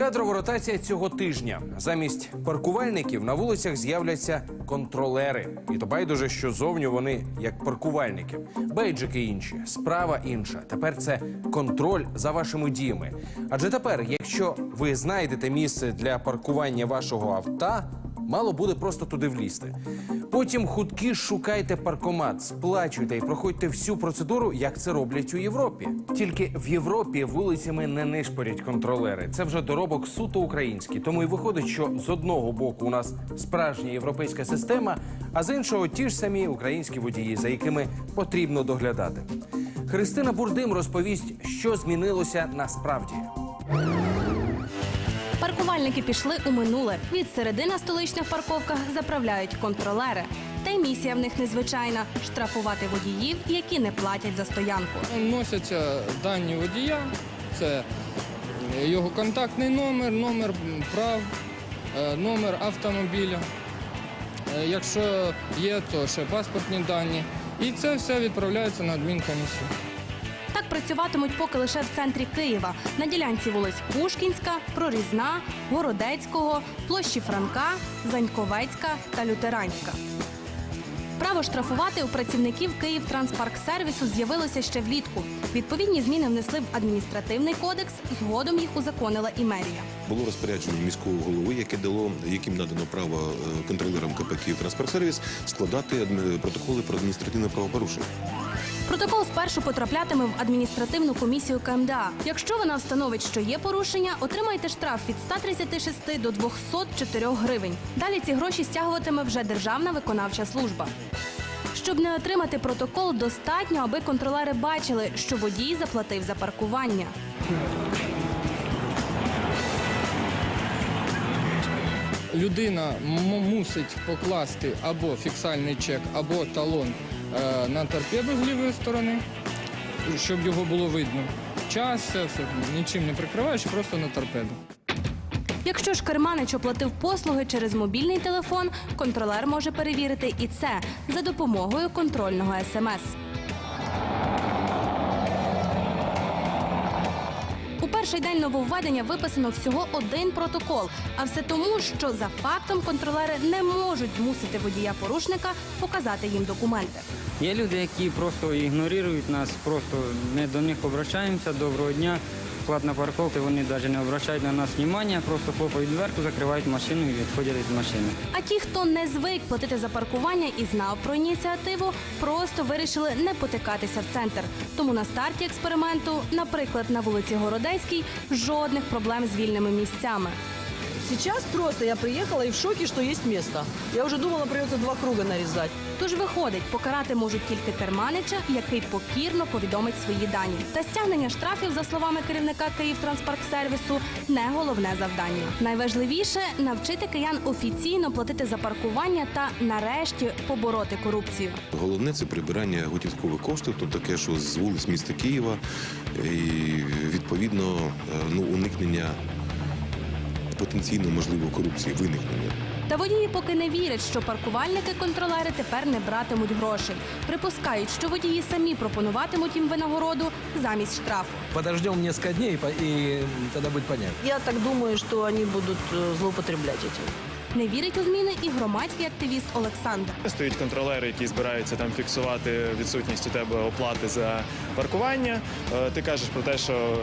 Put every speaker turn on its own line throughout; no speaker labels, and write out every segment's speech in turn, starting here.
Кадрова ротація цього тижня. Замість паркувальників на вулицях з'являться контролери. І то байдуже, що зовні вони як паркувальники. Бейджики інші, справа інша. Тепер це контроль за вашими діями. Адже тепер, якщо ви знайдете місце для паркування вашого авто, мало буде просто туди влізти. Потім хуткі шукайте паркомат, сплачуйте і проходьте всю процедуру, як це роблять у Європі. Тільки в Європі вулицями не нишпорять контролери. Це вже доробок суто український. Тому і виходить, що з одного боку у нас справжня європейська система, а з іншого ті ж самі українські водії, за якими потрібно доглядати. Христина Бурдим розповість, що змінилося насправді.
Паркувальники пішли у минуле. Від середи на столичних парковках заправляють контролери. Та й місія в них незвичайна штрафувати водіїв, які не платять за стоянку.
Носяться дані водія, це його контактний номер, номер прав, е, номер автомобіля. Е, Якщо є, то ще паспортні дані. І це все відправляється на адмінкомісію.
Так працюватимуть поки лише в центрі Києва на ділянці вулиць Пушкінська, Прорізна, Городецького, площі Франка, Заньковецька та Лютеранська. Право штрафувати у працівників Київтранспарксервісу з'явилося ще влітку. Відповідні зміни внесли в адміністративний кодекс. Згодом їх узаконила і мерія.
Було розпорядження міського голови, яке дало, яким надано право е, контролерам КП «Київтранспортсервіс» складати протоколи про адміністративне правопорушення.
Протокол спершу потраплятиме в адміністративну комісію КМДА. Якщо вона встановить, що є порушення, отримаєте штраф від 136 до 204 гривень. Далі ці гроші стягуватиме вже Державна виконавча служба. Щоб не отримати протокол, достатньо, аби контролери бачили, що водій заплатив за паркування.
Людина мусить покласти або фіксальний чек, або талон на торпеду з лівої сторони, щоб його було видно. Час, все, все нічим не прикриваєш, просто на торпеду.
Якщо ж керманич оплатив послуги через мобільний телефон, контролер може перевірити і це за допомогою контрольного смс. Перший день нововведення виписано всього один протокол. А все тому, що за фактом контролери не можуть змусити водія порушника показати їм документи.
Є люди, які просто ігнорують нас, просто ми до них обращаємося, доброго дня, вклад на вони навіть не обращають на нас внимання, просто хлопають дверку, закривають машину і відходять від машини.
А ті, хто не звик платити за паркування і знав про ініціативу, просто вирішили не потикатися в центр. Тому на старті експерименту, наприклад, на вулиці Городецькій, жодних проблем з вільними місцями.
Сейчас просто я приехала и в шоке, что есть место. Я уже думала, придется два круга нарезать.
Тож виходить, покарати можуть тільки керманича, який покірно повідомить свої дані. Та стягнення штрафів, за словами керівника Київтранспарксервісу, не головне завдання. Найважливіше навчити киян офіційно платити за паркування та нарешті побороти корупцію.
Головне це прибирання готівкових коштів, то таке, що з вулиць міста Києва, і відповідно е, ну, уникнення потенційно можливої корупції, виникнення.
Та водії поки не вірять, що паркувальники-контролери тепер не братимуть грошей. Припускають, що водії самі пропонуватимуть їм винагороду замість штрафу.
Подождем несколько дней, по- и тогда будет понятно.
Я так думаю, что они будут э, злоупотреблять этим.
Не вірить у зміни і громадський активіст Олександр.
Стоять контролери, які збираються там фіксувати відсутність у тебе оплати за паркування. Е, Ти кажеш про те, що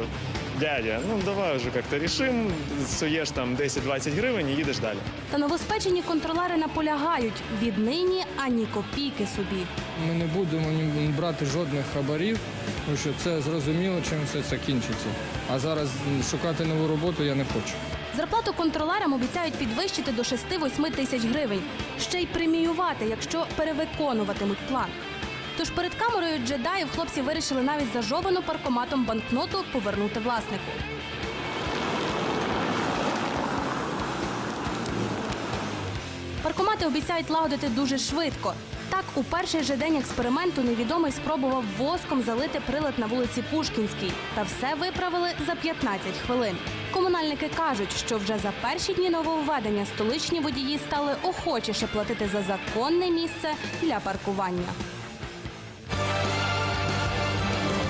дядя, ну давай вже як-то рішим, суєш там 10-20 гривень і їдеш далі.
Та новоспечені контролери наполягають віднині ані копійки собі.
Ми не будемо ні брати жодних хабарів, тому що це зрозуміло, чим все це кінчиться. А зараз шукати нову роботу я не хочу.
Зарплату контролерам обіцяють підвищити до 6-8 тисяч гривень. Ще й преміювати, якщо перевиконуватимуть план. Тож перед камерою джедаїв хлопці вирішили навіть зажовану паркоматом банкноту повернути власнику. Паркомати обіцяють лагодити дуже швидко. Так, у перший же день експерименту невідомий спробував воском залити прилад на вулиці Пушкінській. Та все виправили за 15 хвилин. Комунальники кажуть, що вже за перші дні нововведення столичні водії стали охочіше платити за законне місце для паркування.